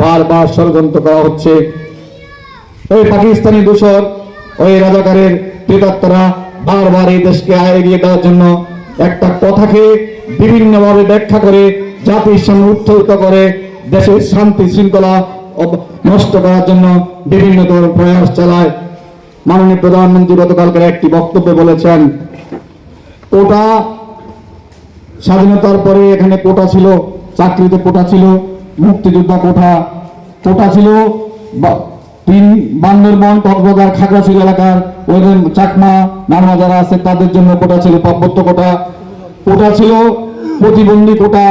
বারবার ষড়যন্ত্র করা হচ্ছে। ওই পাকিস্তানি দূষর ওই রাজাকারের প্রেতাত্মরা বারবার এই দেশকে এগিয়ে দেওয়ার জন্য একটা কথাকে বিভিন্নভাবে ব্যাখ্যা করে জাতির সামনে উত্থিত করে, দেশের শান্তি শৃঙ্খলা নষ্ট করার জন্য বিভিন্ন ধরনের প্রয়াস চালায়। মাননীয় প্রধানমন্ত্রী গতকালকের একটি বক্তব্যে বলেছেন, কোটা স্বাধীনতার পরে এখানে কোটা ছিল, চাকরিতে কোটা ছিল মুক্তিযোদ্ধা কোঠা কোটা ছিল তিন বান্দরবন কক্সবাজার খাগড়াছড়ি এলাকার ওদের চাকমা নামা যারা আছে তাদের জন্য কোটা ছিল, পার্বত্য কোটা কোটা ছিল প্রতিবন্ধী কোটা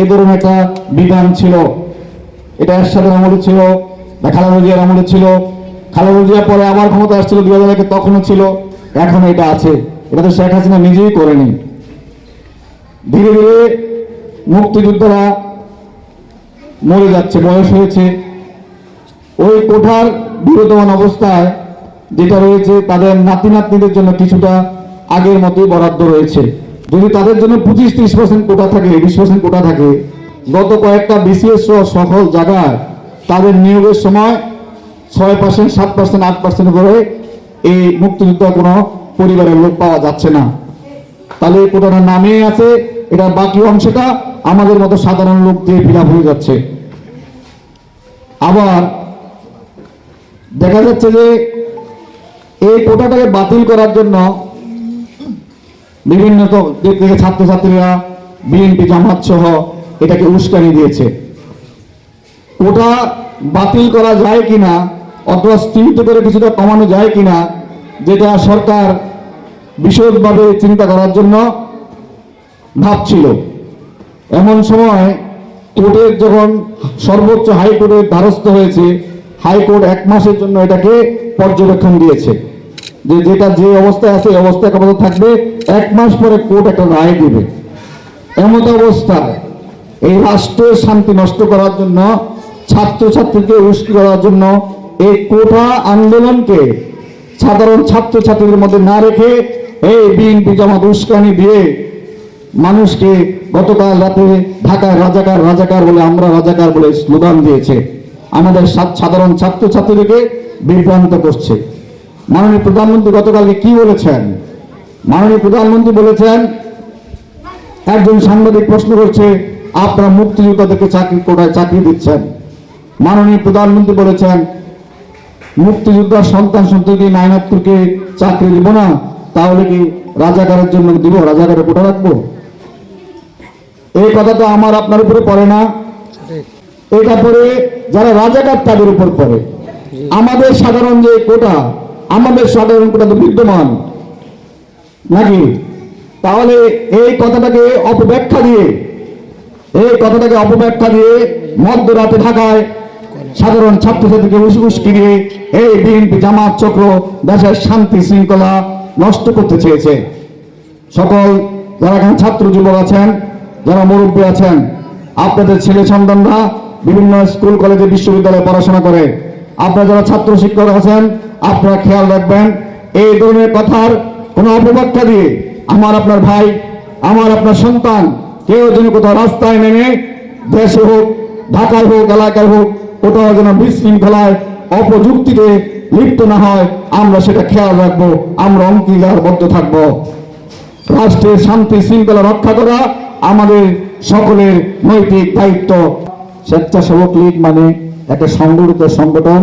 এ ধরনের একটা বিধান ছিল। এটা এরশাদের আমলে ছিল খালেদা জিয়ার আমলে ছিল। খালেদা পরে আবার ক্ষমতা আসছিল দুই হাজার তখনও ছিল, এখন এটা আছে। এটা তো শেখ হাসিনা নিজেই করেনি। ধীরে ধীরে মুক্তিযোদ্ধারা মরে যাচ্ছে, বয়স হয়েছে। ওই কোঠার বিরোধমান অবস্থায় যেটা রয়েছে, তাদের নাতি নাতনিদের জন্য কিছুটা আগের মতোই বরাদ্দ রয়েছে। যদি তাদের জন্য পঁচিশ ত্রিশ পার্সেন্ট কোটা থাকে, বিশ পার্সেন্ট কোটা থাকে, গত কয়েকটা বিসিএস সকল জায়গায় তাদের নিয়োগের সময় ছয় পার্সেন্ট সাত পার্সেন্ট আট পার্সেন্ট করে এই মুক্তিযোদ্ধা কোনো পরিবারের লোক পাওয়া যাচ্ছে না। তাহলে এই কোটাটা নামে আছে এটা বাকি অংশটা আমাদের মতো সাধারণ লোক দিয়ে ফিল হয়ে যাচ্ছে। আবার দেখা যাচ্ছে যে এই কোটাটাকে বাতিল করার জন্য বিভিন্ন দিক থেকে ছাত্রছাত্রীরা, বিএনপি জামাত সহ এটাকে উস্কানি দিয়েছে। কোটা বাতিল করা যায় কিনা, অথবা স্থিমিত করে কিছুটা কমানো যায় কিনা, যেটা সরকার বিশদভাবে চিন্তা করার জন্য ভাবছিল। এমন সময় কোর্টের যখন সর্বোচ্চ হাইকোর্টের দ্বারস্থ হয়েছে, হাইকোর্ট এক মাসের জন্য এটাকে পর্যবেক্ষণ দিয়েছে। যে যেটা যে অবস্থায় আছে অবস্থায় আপাতত থাকবে, এক মাস পরে কোর্ট একটা রায় দিবে। এমত অবস্থায় এই রাষ্ট্রের শান্তি নষ্ট করার জন্য, ছাত্রছাত্রীকে উস্কি করার জন্য এই কোঠা আন্দোলনকে সাধারণ ছাত্রছাত্রীদের মধ্যে না রেখে এই বিএনপি জামাত উস্কানি দিয়ে মানুষকে গতকাল রাতে ঢাকায় রাজাকার রাজাকার বলে আমরা রাজাকার বলে স্লোগান দিয়েছে। আমাদের সাধারণ ছাত্রছাত্রীদেরকে বিভ্রান্ত করছে। মাননীয় প্রধানমন্ত্রী গতকালকে কি বলেছেন? মাননীয় প্রধানমন্ত্রী বলেছেন, একজন সাংবাদিক প্রশ্ন করছে, আপনারা মুক্তিযোদ্ধাদেরকে চাকরি কোটায় চাকরি দিচ্ছেন? মাননীয় প্রধানমন্ত্রী বলেছেন, মুক্তিযোদ্ধার সন্তান সন্ততি নায়নাত্তুরকে চাকরি দিব না, তাহলে কি রাজাকারের জন্য দিব? রাজাকারের কোটা রাখব? এই কথা তো আমার আপনার উপরে পড়ে না। এটা পরে যারা রাজাকার তাদের উপর পড়ে। আমাদের সাধারণ যে কোটা, আমাদের সাধারণ কোটা তো বিদ্যমান। নাকি? তাহলে এই কথাটাকে অপব্যাখ্যা দিয়ে, এই কথাটাকে অপব্যাখ্যা দিয়ে মধ্যরাতে ঢাকায় সাধারণ ছাত্রছাত্রীকে উস, উস্কি দিয়ে এই বিএনপি জামাত চক্র দেশের শান্তি শৃঙ্খলা নষ্ট করতে চেয়েছে। সকল যারা এখানে ছাত্র যুবক আছেন যারা মুরব্বী আছেন, আপনাদের ছেলে সন্তানরা বিভিন্ন স্কুল, কলেজে, বিশ্ববিদ্যালয়ে পড়াশোনা করে। আপনারা যারা ছাত্র শিক্ষক আছেন, আপনারা খেয়াল রাখবেন, এই ধরনের কথার কোনো অপব্যাখ্যা দিয়ে আমার আপনার ভাই, আমার আপনার সন্তান কেউ যেন কোথাও রাস্তায় নেমে দেশে হোক, ঢাকায় হোক, এলাকায় হোক, কোথাও যেন বিশৃঙ্খলায়, অপযুক্তিতে লিপ্ত না হয়, আমরা সেটা খেয়াল রাখব, আমরা অঙ্গীকারবদ্ধ থাকব। রাষ্ট্রের শান্তি, শৃঙ্খলা রক্ষা করা আমাদের সকলের নৈতিক দায়িত্ব। স্বেচ্ছাসেবক লীগ মানে একটা সংগঠিত সংগঠন,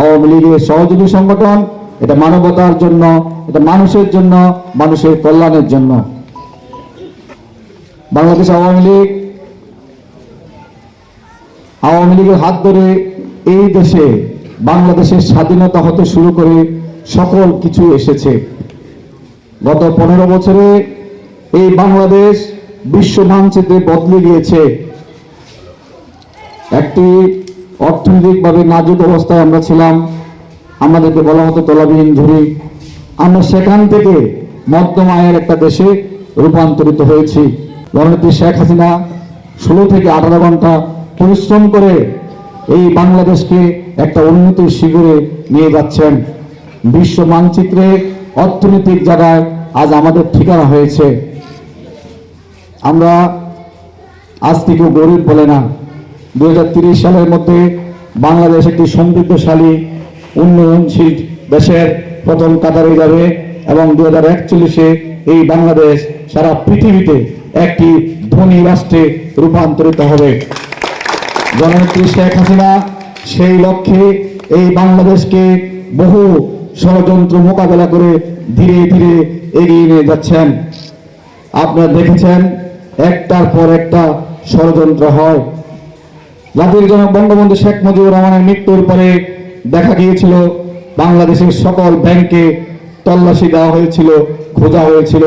আওয়ামী লীগের সহযোগী সংগঠন। এটা মানবতার জন্য, এটা মানুষের জন্য, মানুষের কল্যাণের জন্য। বাংলাদেশ আওয়ামী লীগ, আওয়ামী লীগের হাত ধরে এই দেশে বাংলাদেশের স্বাধীনতা হতে শুরু করে সকল কিছু এসেছে। গত পনেরো বছরে এই বাংলাদেশ বিশ্ব মানচিত্রে বদলে গিয়েছে। একটি অর্থনৈতিকভাবে নাজুক অবস্থায় আমরা ছিলাম। আমাদেরকে বলা হতো তলাবিহীন ঝুড়ি আমরা সেখান থেকে মধ্যম আয়ের একটা দেশে রূপান্তরিত হয়েছি। জননেত্রী শেখ হাসিনা ষোলো থেকে আঠারো ঘণ্টা পরিশ্রম করে এই বাংলাদেশকে একটা উন্নতির শিবিরে নিয়ে যাচ্ছেন। বিশ্ব মানচিত্রে অর্থনৈতিক জায়গায় আজ আমাদের ঠিকানা হয়েছে। আমরা আজ থেকে গরিব বলে না দু সালের মধ্যে বাংলাদেশ একটি সমৃদ্ধশালী, উন্নয়নশীল দেশের প্রথম কাতারে যাবে এবং দু হাজার একচল্লিশে এই বাংলাদেশ সারা পৃথিবীতে একটি ধনী রাষ্ট্রে রূপান্তরিত হবে। জননেত্রী শেখ হাসিনা সেই লক্ষ্যে এই বাংলাদেশকে বহু ষড়যন্ত্র মোকাবেলা করে ধীরে ধীরে এগিয়ে নিয়ে যাচ্ছেন। আপনারা দেখেছেন একটার পর একটা ষড়যন্ত্র হয়। জাতির জনক বঙ্গবন্ধু শেখ মুজিবুর রহমানের মৃত্যুর পরে দেখা গিয়েছিল, বাংলাদেশের সকল ব্যাংকে তল্লাশি দেওয়া হয়েছিল, খোঁজা হয়েছিল।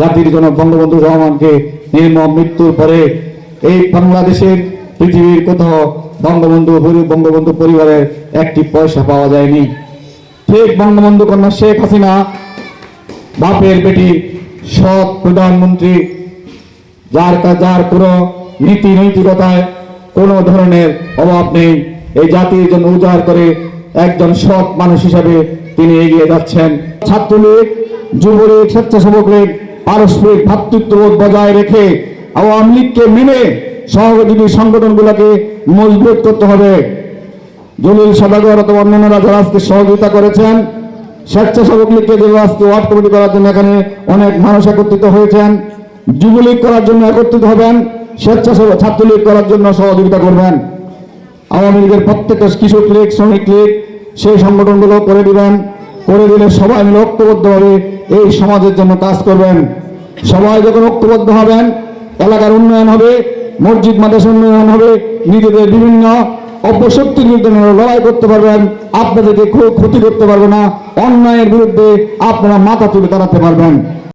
জাতির জনক বঙ্গবন্ধু রহমানকে নির্মম মৃত্যুর পরে এই বাংলাদেশের পৃথিবীর কোথাও বঙ্গবন্ধু বঙ্গবন্ধু পরিবারের একটি পয়সা পাওয়া যায়নি। ঠিক বঙ্গবন্ধু কন্যা শেখ হাসিনা, বাপের বেটি সৎ প্রধানমন্ত্রী যার যার কোনো নীতি, নৈতিকতায় কোনো ধরনের অভাব নেই। এই জাতির জন্য উজাড় করে একজন সৎ মানুষ হিসাবে তিনি এগিয়ে যাচ্ছেন। ছাত্রলীগ, যুবলীগ, স্বেচ্ছাসেবক লীগ, পারস্পরিক ভ্রাতৃত্ববোধ বজায় রেখে আওয়ামী লীগকে মেনে সহযোগী সংগঠনগুলোকে মজবুত করতে হবে। জলিল সদাগর অথবা অন্যান্যরা যারা আজকে সহযোগিতা করেছেন। স্বেচ্ছাসেবক লীগকে যে আজকে ওয়ার্ড কমিটি করার জন্য এখানে অনেক মানুষ একত্রিত হয়েছেন। যুবলীগ করার জন্য একত্রিত হবেন, স্বেচ্ছাসেবক ছাত্রলীগ করার জন্য সহযোগিতা করবেন। আওয়ামী লীগের প্রত্যেকটা কৃষক লীগ, শ্রমিক লীগ, সেই সংগঠনগুলো করে দিবেন, করে দিলে সবাই মিলে ঐক্যবদ্ধভাবে এই সমাজের জন্য কাজ করবেন। সবাই যখন ঐক্যবদ্ধ হবেন, এলাকার উন্নয়ন হবে, মসজিদ মাদ্রাসা উন্নয়ন হবে, নিজেদের বিভিন্ন অপশক্তির বিরুদ্ধে লড়াই করতে পারবেন, আপনাদেরকে ক্ষতি করতে পারবে না, অন্যায়ের বিরুদ্ধে আপনারা মাথা তুলে দাঁড়াতে পারবেন।